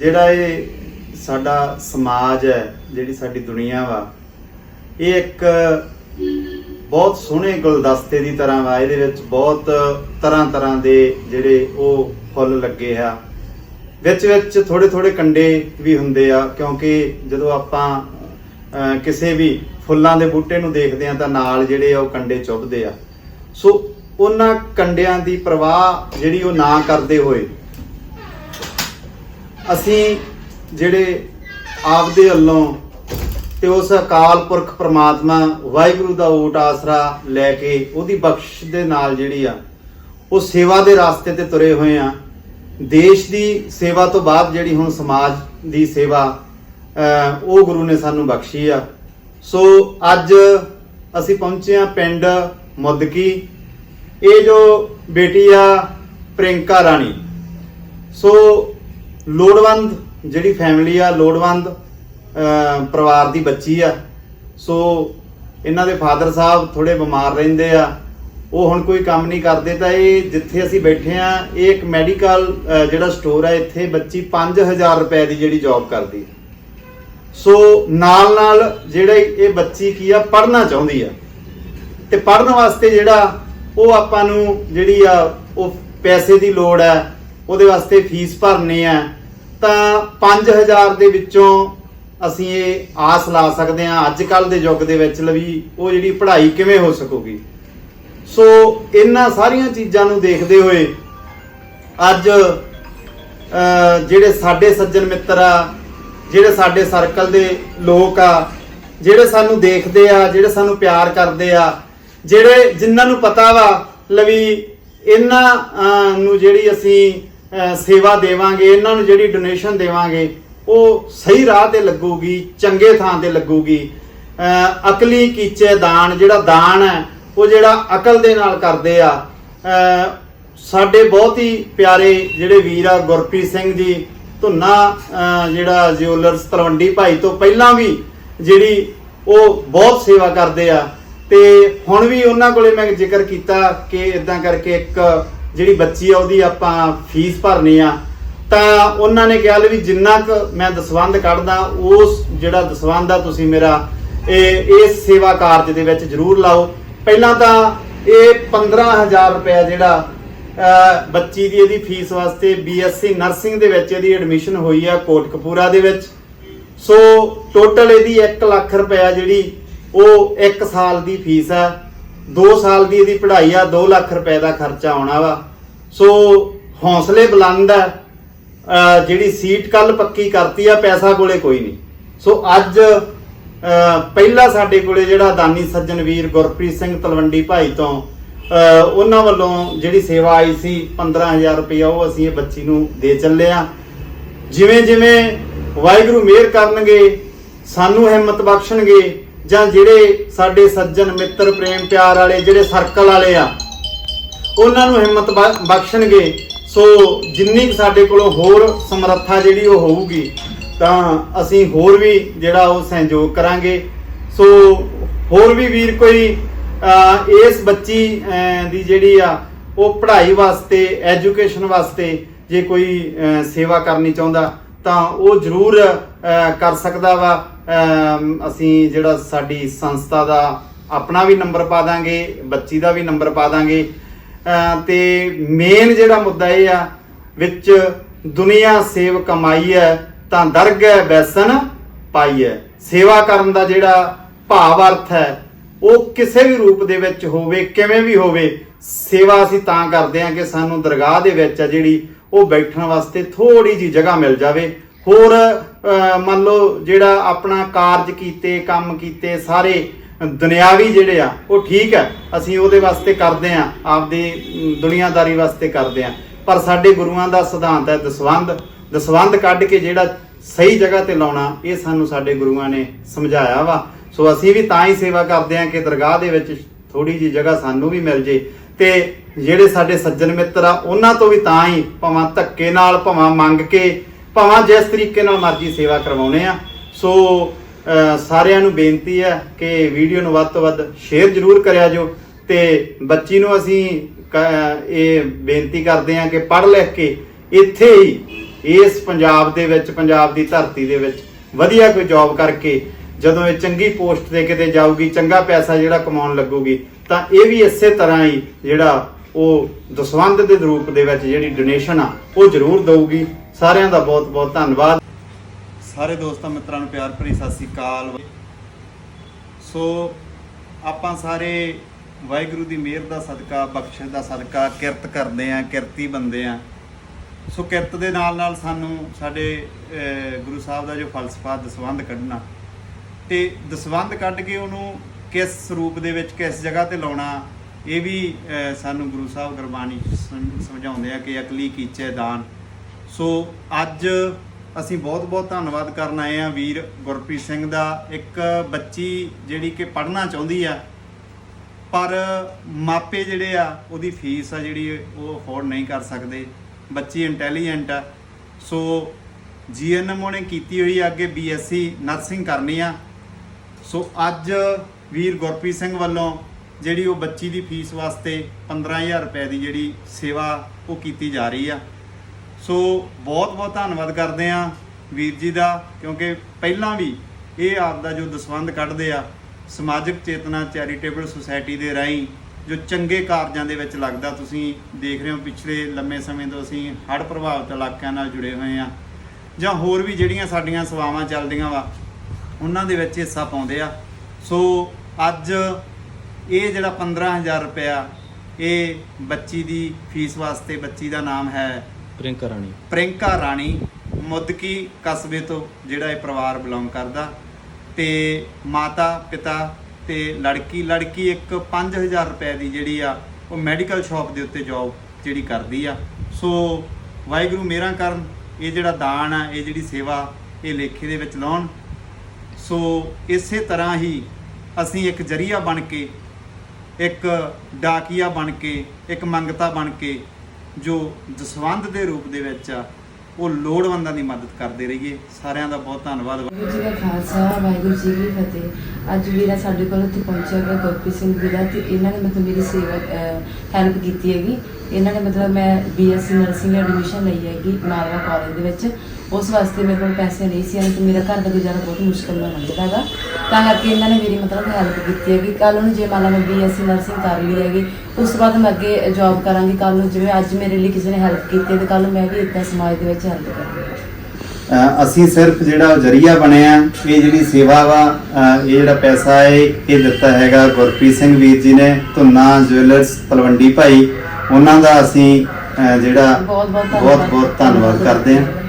ਜਿਹੜਾ ਇਹ ਸਾਡਾ ਸਮਾਜ ਹੈ, ਜਿਹੜੀ ਸਾਡੀ ਦੁਨੀਆ ਵਾ, ਇਹ ਇੱਕ ਬਹੁਤ ਸੋਹਣੇ ਗੁਲਦਸਤੇ ਦੀ ਤਰ੍ਹਾਂ ਵਾ, ਇਹਦੇ ਵਿੱਚ ਬਹੁਤ ਤਰ੍ਹਾਂ ਤਰ੍ਹਾਂ ਦੇ ਜਿਹੜੇ ਉਹ ਫੁੱਲ ਲੱਗੇ ਆ। ਵਿੱਚ ਵਿੱਚ ਥੋੜੇ ਥੋੜੇ ਕੰਡੇ ਵੀ ਹੁੰਦੇ ਆ, ਕਿਉਂਕਿ ਜਦੋਂ ਆਪਾਂ ਕਿਸੇ ਵੀ ਫੁੱਲਾਂ ਦੇ ਬੂਟੇ ਨੂੰ ਦੇਖਦੇ ਆ, ਤਾਂ ਨਾਲ ਜਿਹੜੇ ਆ ਉਹ ਕੰਡੇ ਚੁੱਭਦੇ ਆ। ਸੋ ਉਹਨਾਂ ਕੰਡਿਆਂ ਦੀ ਪ੍ਰਵਾਹ ਜਿਹੜੀ ਉਹ ਨਾ ਕਰਦੇ ਹੋਏ ਅਸੀਂ ਜਿਹੜੇ ਆਪਦੇ ਵੱਲੋਂ ਤੇ ਉਸ ਅਕਾਲ ਪੁਰਖ ਪ੍ਰਮਾਤਮਾ ਵਾਹਿਗੁਰੂ ਦਾ ਓਟ ਆਸਰਾ ਲੈ ਕੇ ਉਹਦੀ ਬਖਸ਼ ਦੇ ਨਾਲ ਜਿਹੜੀ ਆ, ਉਹ ਸੇਵਾ ਦੇ ਰਾਸਤੇ ਤੇ ਤੁਰੇ ਹੋਏ ਆ। ਦੇਸ਼ ਦੀ ਸੇਵਾ ਤੋਂ ਬਾਅਦ ਜਿਹੜੀ ਹੁਣ ਸਮਾਜ ਦੀ ਸੇਵਾ ਉਹ ਗੁਰੂ ਨੇ ਸਾਨੂੰ ਬਖਸ਼ੀ ਆ। ਸੋ ਅੱਜ ਅਸੀਂ ਪਹੁੰਚੇ ਆ ਪਿੰਡ ਮੁੱਦਕੀ। ਇਹ ਜੋ ਬੇਟੀ ਆ ਪ੍ਰਿੰਕਾ ਰਾਣੀ। ਸੋ ਲੋੜਵੰਦ, ਜਿਹੜੀ ਫੈਮਿਲੀ ਆ, ਲੋੜਵੰਦ ਪਰਿਵਾਰ ਦੀ ਬੱਚੀ ਆ। ਸੋ ਇਹਨਾਂ ਦੇ ਫਾਦਰ ਸਾਹਿਬ ਥੋੜੇ ਬਿਮਾਰ ਰਹਿੰਦੇ ਆ। ਉਹ ਹੁਣ ਕੋਈ ਕੰਮ ਨਹੀਂ ਕਰਦੇ ਤਾਂ ਇਹ ਜਿੱਥੇ ਅਸੀਂ ਬੈਠੇ ਆ, ਇਹ ਇੱਕ ਮੈਡੀਕਲ ਜਿਹੜਾ ਸਟੋਰ ਆ, ਇੱਥੇ ਬੱਚੀ 5000 ਰੁਪਏ ਦੀ ਜਿਹੜੀ ਜੌਬ ਕਰਦੀ ਸੋ ਨਾਲ ਨਾਲ ਜਿਹੜੇ ਇਹ ਬੱਚੀ ਕੀ ਆ, ਪੜ੍ਹਨਾ ਚਾਹੁੰਦੀ ਆ। ਤੇ ਪੜ੍ਹਨ ਵਾਸਤੇ ਜਿਹੜਾ ਉਹ ਆਪਾਂ ਨੂੰ ਜਿਹੜੀ ਆ, ਉਹ ਪੈਸੇ ਦੀ ਲੋੜ ਹੈ ਉਹਦੇ ਵਾਸਤੇ ਫੀਸ ਭਰਨੀ ਹੈ, ਤਾਂ 5000 ਦੇ ਵਿੱਚੋਂ ਅਸੀਂ ਇਹ ਆਸ ਲਾ ਸਕਦੇ ਹਾਂ ਅੱਜ ਕੱਲ ਦੇ ਯੁੱਗ ਦੇ ਵਿੱਚ ਲਵੀ, ਉਹ ਜਿਹੜੀ ਪੜ੍ਹਾਈ ਕਿਵੇਂ ਹੋ ਸਕੂਗੀ? ਸੋ ਇਹਨਾਂ ਸਾਰੀਆਂ ਚੀਜ਼ਾਂ ਨੂੰ ਦੇਖਦੇ ਹੋਏ ਅੱਜ ਜਿਹੜੇ ਸਾਡੇ ਸੱਜਣ ਮਿੱਤਰ ਆ, ਜਿਹੜੇ ਸਾਡੇ ਸਰਕਲ ਦੇ ਲੋਕ ਆ, ਜਿਹੜੇ ਸਾਨੂੰ ਦੇਖਦੇ ਆ, ਜਿਹੜੇ ਸਾਨੂੰ ਪਿਆਰ ਕਰਦੇ ਆ, ਜਿਹੜੇ ਜਿਨ੍ਹਾਂ ਨੂੰ ਪਤਾ ਵਾ ਲਵੀ, ਇਹਨਾਂ ਨੂੰ ਜਿਹੜੀ ਅਸੀਂ ਸੇਵਾ ਦੇਵਾਂਗੇ, ਇਹਨਾਂ ਨੂੰ ਜਿਹੜੀ ਡੋਨੇਸ਼ਨ ਦੇਵਾਂਗੇ, ਉਹ ਸਹੀ ਰਾਹ ਤੇ ਲੱਗੂਗੀ, ਚੰਗੇ ਥਾਂ ਤੇ ਲੱਗੂਗੀ। ਅਕਲੀ ਕੀਚੇ ਦਾਨ, ਜਿਹੜਾ ਦਾਨ ਹੈ, ਉਹ ਜਿਹੜਾ ਅਕਲ ਦੇ ਨਾਲ ਕਰਦੇ ਆ। ਸਾਡੇ ਬਹੁਤ ਹੀ ਪਿਆਰੇ ਜਿਹੜੇ ਵੀਰ ਆ, ਗੁਰਪ੍ਰੀਤ ਸਿੰਘ ਜੀ, ਧੁੰਨਾ ਜਿਹੜਾ ਜਿਊਲਰਸ ਤਲਵੰਡੀ ਭਾਈ ਤੋਂ ਪਹਿਲਾਂ ਵੀ ਜਿਹੜੀ ਉਹ ਬਹੁਤ ਸੇਵਾ ਕਰਦੇ ਆ। ਤੇ ਹੁਣ ਵੀ ਉਹਨਾਂ ਕੋਲੇ ਮੈਂ ਜ਼ਿਕਰ ਕੀਤਾ ਕਿ ਇਦਾਂ ਕਰਕੇ ਇੱਕ ਜਿਹੜੀ ਬੱਚੀ ਆ, ਉਹਦੀ ਆਪਾਂ ਫੀਸ ਭਰਨੀ ਆ, ਤਾਂ ਉਹਨਾਂ ਨੇ ਕਿਹਾ ਵੀ ਜਿੰਨਾ ਕੁ ਮੈਂ ਦਸਵੰਧ ਕੱਢਦਾ, ਉਸ ਜਿਹੜਾ ਦਸਵੰਧ ਆ ਤੁਸੀਂ ਮੇਰਾ, ਇਹ ਇਸ ਸੇਵਾ ਕਾਰਜ ਦੇ ਵਿੱਚ ਜ਼ਰੂਰ ਲਾਓ। ਪਹਿਲਾਂ ਤਾਂ ਇਹ 15000 ਰੁਪਏ ਜਿਹੜਾ ਬੱਚੀ ਦੀ ਇਹਦੀ ਫੀਸ ਵਾਸਤੇ ਬੀਐਸਸੀ ਨਰਸਿੰਗ ਦੇ ਵਿੱਚ ਇਹਦੀ ਐਡਮਿਸ਼ਨ ਹੋਈ ਆ ਕੋਟਕਪੂਰਾ ਦੇ ਵਿੱਚ। ਸੋ ਟੋਟਲ ਇਹਦੀ 1 ਲੱਖ ਰੁਪਇਆ ਜਿਹੜੀ, ਉਹ 1 ਸਾਲ ਦੀ ਫੀਸ ਆ। 2 ਸਾਲ ਦੀ ਇਹਦੀ ਪੜ੍ਹਾਈ ਆ 2 ਲੱਖ ਰੁਪਏ ਦਾ ਖਰਚਾ ਆਉਣਾ ਵਾ। ਸੋ ਹੌਸਲੇ ਬੁਲੰਦ ਆ। ਜਿਹੜੀ ਸੀਟ ਕੱਲ ਪੱਕੀ ਕਰਤੀ ਆ, ਪੈਸਾ ਕੋਲੇ ਕੋਈ ਨਹੀਂ। ਸੋ ਅੱਜ ਅਹ ਪਹਿਲਾ ਸਾਡੇ ਕੋਲੇ ਜਿਹੜਾ ਦਾਨੀ ਸੱਜਣ ਵੀਰ ਗੁਰਪ੍ਰੀਤ ਸਿੰਘ ਤਲਵੰਡੀ ਭਾਈ ਤੋਂ ਉਹਨਾਂ ਵੱਲੋਂ ਜਿਹੜੀ ਸੇਵਾ ਆਈ ਸੀ 15000 ਰੁਪਇਆ ਉਹ ਅਸੀਂ ਇਹ ਬੱਚੀ ਨੂੰ ਦੇ ਚੱਲੇ ਆ। ਜਿਵੇਂ ਜਿਵੇਂ ਵਾਹਿਗੁਰੂ ਮਿਹਰ ਕਰਨਗੇ, ਸਾਨੂੰ ਹਿੰਮਤ ਬਖਸ਼ਣਗੇ ਜਾਂ ਜਿਹੜੇ ਸਾਡੇ ਸੱਜਣ ਮਿੱਤਰ, ਪ੍ਰੇਮ ਪਿਆਰ ਵਾਲੇ, ਜਿਹੜੇ ਸਰਕਲ ਵਾਲੇ ਆ, ਉਹਨਾਂ ਨੂੰ ਹਿੰਮਤ ਬ- ਬਖਸ਼ਣਗੇ। ਸੋ ਜਿੰਨੀ ਕੁ ਸਾਡੇ ਕੋਲੋਂ ਹੋਰ ਸਮਰੱਥਾ ਜਿਹੜੀ ਉਹ ਹੋਊਗੀ, ਤਾਂ ਅਸੀਂ ਹੋਰ ਵੀ ਜਿਹੜਾ ਉਹ ਸਹਿਯੋਗ ਕਰਾਂਗੇ। ਸੋ ਹੋਰ ਵੀ ਵੀਰ ਕੋਈ ਇਸ ਬੱਚੀ ਦੀ ਜਿਹੜੀ ਆ, ਉਹ ਪੜ੍ਹਾਈ ਵਾਸਤੇ ਐਜੂਕੇਸ਼ਨ ਵਾਸਤੇ ਜੇ ਕੋਈ ਸੇਵਾ ਕਰਨੀ ਚਾਹੁੰਦਾ, ਤਾਂ ਉਹ ਜ਼ਰੂਰ ਕਰ ਸਕਦਾ ਵਾ। ਅਸੀਂ ਜਿਹੜਾ ਸਾਡੀ ਸੰਸਥਾ ਦਾ ਆਪਣਾ ਵੀ ਨੰਬਰ ਪਾ ਦਾਂਗੇ ਬੱਚੀ ਦਾ ਵੀ ਨੰਬਰ ਪਾ ਦਾਂਗੇ। ਅਹ, ਤੇ ਮੇਨ ਜਿਹੜਾ ਮੁੱਦਾ ਇਹ ਆ ਵਿੱਚ ਦੁਨੀਆ ਸੇਵ ਕਮਾਈ ਹੈ ਤਾਂ ਦਰਗ ਹੈ ਬੈਸਨ ਪਾਈ ਹੈ। ਸੇਵਾ ਕਰਨ ਦਾ ਜਿਹੜਾ ਭਾਵ ਅਰਥ ਹੈ ਉਹ ਕਿਸੇ ਵੀ ਰੂਪ ਦੇ ਵਿੱਚ ਹੋਵੇ ਕਿਵੇਂ ਵੀ ਹੋਵੇ ਸੇਵਾ ਅਸੀਂ ਤਾਂ ਕਰਦੇ ਹਾਂ ਕਿ ਸਾਨੂੰ ਦਰਗਾਹ ਦੇ ਵਿੱਚ ਆ ਜਿਹੜੀ ਉਹ ਬੈਠਣ ਵਾਸਤੇ ਥੋੜੀ ਜੀ ਜਗ੍ਹਾ ਮਿਲ ਜਾਵੇ। ਹੋਰ ਮੰਨ ਲਓ ਜਿਹੜਾ ਆਪਣਾ ਕਾਰਜ ਕੀਤੇ, ਕੰਮ ਕੀਤੇ, ਸਾਰੇ ਦੁਨਿਆਵੀ ਜਿਹੜੇ ਆ, ਉਹ ਠੀਕ ਹੈ। ਅਸੀਂ ਉਹਦੇ ਵਾਸਤੇ ਕਰਦੇ ਆ ਆਪਦੀ ਦੁਨੀਆਦਾਰੀ ਵਾਸਤੇ ਕਰਦੇ ਆ ਪਰ ਸਾਡੇ ਗੁਰੂਆਂ ਦਾ ਸਿਧਾਂਤ ਹੈ ਦਸਵੰਧ। ਦਸਵੰਧ ਕੱਢ ਕੇ ਜਿਹੜਾ ਸਹੀ ਜਗ੍ਹਾ ਤੇ ਲਾਉਣਾ, ਇਹ ਸਾਨੂੰ ਸਾਡੇ ਗੁਰੂਆਂ ਨੇ ਸਮਝਾਇਆ ਵਾ। ਸੋ ਅਸੀਂ ਵੀ ਤਾਂ ਹੀ ਸੇਵਾ ਕਰਦੇ ਆ ਕਿ ਦਰਗਾਹ ਦੇ ਵਿੱਚ ਥੋੜੀ ਜੀ ਜਗ੍ਹਾ ਸਾਨੂੰ ਵੀ ਮਿਲ ਜੇ। ਤੇ ਜਿਹੜੇ ਸਾਡੇ ਸੱਜਣ ਮਿੱਤਰ ਆ, ਉਹਨਾਂ ਤੋਂ ਵੀ ਤਾਂ ਹੀ ਭਾਵੇਂ ਧੱਕੇ ਨਾਲ, ਭਾਵੇਂ ਮੰਗ ਕੇ ਭਾਵੇਂ ਜਿਸ ਤਰੀਕੇ ਨਾਲ ਮਰਜ਼ੀ ਸੇਵਾ ਕਰਵਾਉਣੇ ਆ। ਸੋ ਸਾਰਿਆਂ ਨੂੰ ਬੇਨਤੀ ਹੈ ਕਿ ਵੀਡੀਓ ਨੂੰ ਵੱਧ ਤੋਂ ਵੱਧ ਸ਼ੇਅਰ ਜ਼ਰੂਰ ਕਰਿਆ ਜੋ ਤੇ ਬੱਚੀ ਨੂੰ ਅਸੀਂ ਕ- ਇਹ ਬੇਨਤੀ ਕਰਦੇ ਹਾਂ ਕਿ ਪੜ੍ਹ ਲਿਖ ਕੇ ਇੱਥੇ ਹੀ ਇਸ ਪੰਜਾਬ ਦੇ ਵਿੱਚ, ਪੰਜਾਬ ਦੀ ਧਰਤੀ ਦੇ ਵਿੱਚ ਵਧੀਆ ਕੋਈ ਜੌਬ ਕਰਕੇ ਜਦੋਂ ਇਹ ਚੰਗੀ ਪੋਸਟ ਤੇ ਕਿਤੇ ਜਾਊਗੀ, ਚੰਗਾ ਪੈਸਾ ਜਿਹੜਾ ਕਮਾਉਣ ਲੱਗੂਗੀ, ਤਾਂ ਇਹ ਵੀ ਇਸੇ ਤਰ੍ਹਾਂ ਹੀ ਜਿਹੜਾ ਉਹ ਦਸਵੰਧ ਦੇ ਰੂਪ ਦੇ ਵਿੱਚ ਜਿਹੜੀ ਡੋਨੇਸ਼ਨ ਆ, ਉਹ ਜ਼ਰੂਰ ਦਊਗੀ। ਸਾਰਿਆਂ ਦਾ ਬਹੁਤ ਬਹੁਤ ਧੰਨਵਾਦ। ਸਾਰੇ ਦੋਸਤਾਂ ਮਿੱਤਰਾਂ ਨੂੰ ਪਿਆਰ ਭਰੀ ਸਤਿ ਸ੍ਰੀ ਅਕਾਲ। ਸੋ ਆਪਾਂ ਸਾਰੇ ਵਾਹਿਗੁਰੂ ਦੀ ਮਿਹਰ ਦਾ ਸਦਕਾ, ਬਖਸ਼ਿਸ਼ ਦਾ ਸਦਕਾ, ਕਿਰਤ ਕਰਦੇ ਆਂ ਕਿਰਤੀ ਬੰਦੇ ਆਂ ਸੋ ਕਿਰਤ ਦੇ ਨਾਲ ਨਾਲ ਸਾਨੂੰ ਸਾਡੇ ਗੁਰੂ ਸਾਹਿਬ ਦਾ ਜੋ ਫਲਸਫਾ, ਦਸਵੰਧ ਕੱਢਣਾ। ਤੇ ਦਸਵੰਧ ਕੱਢ ਕੇ ਉਹਨੂੰ ਕਿਸ ਸਰੂਪ ਦੇ ਵਿੱਚ, ਕਿਸ ਜਗ੍ਹਾ ਤੇ ਲਾਉਣਾ, ਇਹ ਵੀ ਸਾਨੂੰ ਗੁਰੂ ਸਾਹਿਬ ਗੁਰਬਾਣੀ ਸਮਝਾਉਂਦੇ ਆ ਕਿ ਅਕਲੀ ਕੀਚੇ ਦਾਨ। ਸੋ ਅੱਜ ਅਸੀਂ ਬਹੁਤ ਬਹੁਤ ਧੰਨਵਾਦ ਕਰਨ ਆਏ ਆ ਵੀਰ ਗੁਰਪ੍ਰੀਤ ਸਿੰਘ ਦਾ, ਇੱਕ ਬੱਚੀ ਜਿਹੜੀ ਕਿ ਪੜ੍ਹਨਾ ਚਾਹੁੰਦੀ ਆ, ਪਰ ਮਾਪੇ ਜਿਹੜੇ ਆ, ਉਹਦੀ ਫੀਸ ਆ ਜਿਹੜੀ ਉਹ ਅਫੋਰਡ ਨਹੀਂ ਕਰ ਸਕਦੇ। ਬੱਚੀ ਇੰਟੈਲੀਜੈਂਟ ਆ। ਸੋ ਜੀਐਨਐਮ ਉਹਨੇ ਕੀਤੀ ਹੋਈ ਆ ਅੱਗੇ ਬੀਐਸਸੀ ਨਰਸਿੰਗ ਕਰਨੀ ਆ। ਸੋ ਅੱਜ ਵੀਰ ਗੁਰਪ੍ਰੀਤ ਸਿੰਘ ਵੱਲੋਂ ਜਿਹੜੀ ਉਹ ਬੱਚੀ ਦੀ ਫੀਸ ਵਾਸਤੇ 15000 ਰੁਪਏ ਦੀ ਜਿਹੜੀ ਸੇਵਾ ਉਹ ਕੀਤੀ ਜਾ ਰਹੀ ਆ। ਸੋ ਬਹੁਤ ਬਹੁਤ ਧੰਨਵਾਦ ਕਰਦੇ ਆ ਵੀਰ ਜੀ ਦਾ, ਕਿਉਂਕਿ ਪਹਿਲਾਂ ਵੀ ਇਹ ਆਪ ਦਾ ਜੋ ਦਸਵੰਧ ਕੱਢਦੇ ਆ, ਸਮਾਜਿਕ ਚੇਤਨਾ ਚੈਰੀਟੇਬਲ ਸੁਸਾਇਟੀ ਦੇ ਰਾਹੀਂ, ਜੋ ਚੰਗੇ ਕਾਰਜਾਂ ਦੇ ਵਿੱਚ ਲੱਗਦਾ ਤੁਸੀਂ ਦੇਖ ਰਹੇ ਹੋ, ਪਿਛਲੇ ਲੰਮੇ ਸਮੇਂ ਤੋਂ ਅਸੀਂ ਹੜ੍ਹ ਪ੍ਰਭਾਵਿਤ ਇਲਾਕਿਆਂ ਨਾਲ ਜੁੜੇ ਹੋਏ ਆ ਜਾਂ ਹੋਰ ਵੀ ਜਿਹੜੀਆਂ ਸਾਡੀਆਂ ਸੇਵਾਵਾਂ ਚੱਲਦੀਆਂ ਵਾ, ਉਹਨਾਂ ਦੇ ਵਿੱਚ ਹਿੱਸਾ ਪਾਉਂਦੇ ਆ। ਸੋ ਅੱਜ ਇਹ ਜਿਹੜਾ 15000 ਰੁਪਇਆ, ਇਹ ਬੱਚੀ ਦੀ, ਫੀਸ ਵਾਸਤੇ ਬੱਚੀ ਦਾ ਨਾਮ ਹੈ ਪ੍ਰਿੰਕਾ ਰਾਣੀ। ਪ੍ਰਿੰਕਾ ਰਾਣੀ ਮੁੱਦਕੀ ਕਸਬੇ ਤੋਂ ਜਿਹੜਾ ਇਹ ਪਰਿਵਾਰ ਬਿਲੋਂਗ ਕਰਦਾ ਤੇ ਮਾਤਾ, ਪਿਤਾ ਤੇ ਲੜਕੀ ਲੜਕੀ ਇੱਕ 5000 ਰੁਪਏ ਦੀ ਜਿਹੜੀ ਆ ਉਹ ਮੈਡੀਕਲ ਸ਼ਾਪ ਦੇ ਉੱਤੇ ਜੌਬ ਜਿਹੜੀ ਕਰਦੀ ਆ। ਸੋ ਵਾਹਿਗੁਰੂ ਮੇਰਾ ਕਰਨ, ਇਹ ਜਿਹੜਾ ਦਾਨ ਆ, ਇਹ ਜਿਹੜੀ ਸੇਵਾ ਇਹ ਲੇਖੇ ਦੇ ਵਿੱਚ ਲਾਉਣ। ਸੋ ਇਸੇ ਤਰ੍ਹਾਂ ਹੀ ਅਸੀਂ ਇੱਕ ਜਰੀਆ ਬਣ ਕੇ, ਇੱਕ ਡਾਕੀਆ ਬਣ ਕੇ, ਇੱਕ ਮੰਗਤਾ ਬਣ ਕੇ ਜੋ ਦਸਵੰਧ ਦੇ ਰੂਪ ਦੇ ਵਿੱਚ ਆ, ਉਹ ਲੋੜਵੰਦਾਂ ਦੀ ਮਦਦ ਕਰਦੇ ਰਹੀਏ। ਸਾਰਿਆਂ ਦਾ ਬਹੁਤ ਧੰਨਵਾਦ। ਵਾਹਿਗੁਰੂ ਜੀ ਦਾ ਖਾਲਸਾ, ਵਾਹਿਗੁਰੂ ਜੀ ਕੀ ਫਤਿਹ। ਅੱਜ ਵੀਰਾ ਸਾਡੇ ਕੋਲ ਉੱਥੇ ਪਹੁੰਚਿਆ ਹੈ ਗੁਰਪ੍ਰੀਤ ਸਿੰਘ ਵੀਰਾ, ਤੇ ਇਹਨਾਂ ਨੇ ਮਤਲਬ ਮੇਰੀ ਸੇਵਾ ਹੈਲਪ ਕੀਤੀ ਹੈਗੀ। ਇਹਨਾਂ ਨੇ ਮਤਲਬ ਮੈਂ ਬੀਐਸਸੀ ਨਰਸਿੰਗ ਐਡਮਿਸ਼ਨ ਲਈ ਹੈਗੀ, ਮਾਲਵਾ ਕਾਲਜ ਦੇ ਵਿੱਚ। ਉਸ ਵਾਸਤੇ ਮੇਰੇ ਕੋਲ ਪੈਸੇ ਨਹੀਂ ਸੀ ਤੇ ਮੇਰਾ ਘਰ ਦਾ ਗੁਜ਼ਾਰਾ ਬਹੁਤ ਮੁਸ਼ਕਲ ਨਾਲ ਲੰਘਦਾ ਹੈਗਾ। ਤਾਂ ਕਰਕੇ ਇਹਨਾਂ ਨੇ ਮੇਰੀ ਮਤਲਬ ਹੈਲਪ ਕੀਤੀ ਹੈਗੀ। ਕੱਲ ਨੂੰ ਜੇ ਮੰਨ ਲਾ ਮੈਂ ਬੀਐਸਸੀ ਨਰਸਿੰਗ ਕਰ ਲਈ ਹੈਗੀ ਉਸ ਤੋਂ ਬਾਅਦ ਮੈਂ ਅੱਗੇ ਜੌਬ ਕਰਾਂਗੀ। ਕੱਲ ਨੂੰ ਜਿਵੇਂ ਅੱਜ ਮੇਰੇ ਲਈ ਕਿਸੇ ਨੇ ਹੈਲਪ ਕੀਤੀ ਹੈ ਤੇ ਕੱਲ ਨੂੰ ਮੈਂ ਵੀ ਇਦਾਂ ਸਮਾਜ ਦੇ ਵਿੱਚ ਹੈਲਪ ਕਰਾਂਗੀ। ਅਸੀਂ ਸਿਰਫ ਜਿਹੜਾ ਜਰੀਆ ਬਣਿਆ ਇਹ ਜਿਹੜੀ ਸੇਵਾ ਵਾ ਇਹ ਜਿਹੜਾ ਪੈਸਾ ਹੈ ਇਹ ਦਿੱਤਾ ਹੈਗਾ ਗੁਰਪ੍ਰੀਤ ਸਿੰਘ ਵੀਰ ਜੀ ਨੇ ਧੁੰਨਾ ਜੁਐਲਰਸ ਤਲਵੰਡੀ ਭਾਈ। ਉਹਨਾਂ ਦਾ ਅਸੀਂ ਜਿਹੜਾ ਬਹੁਤ ਬਹੁਤ ਧੰਨਵਾਦ ਕਰਦੇ ਹਾਂ।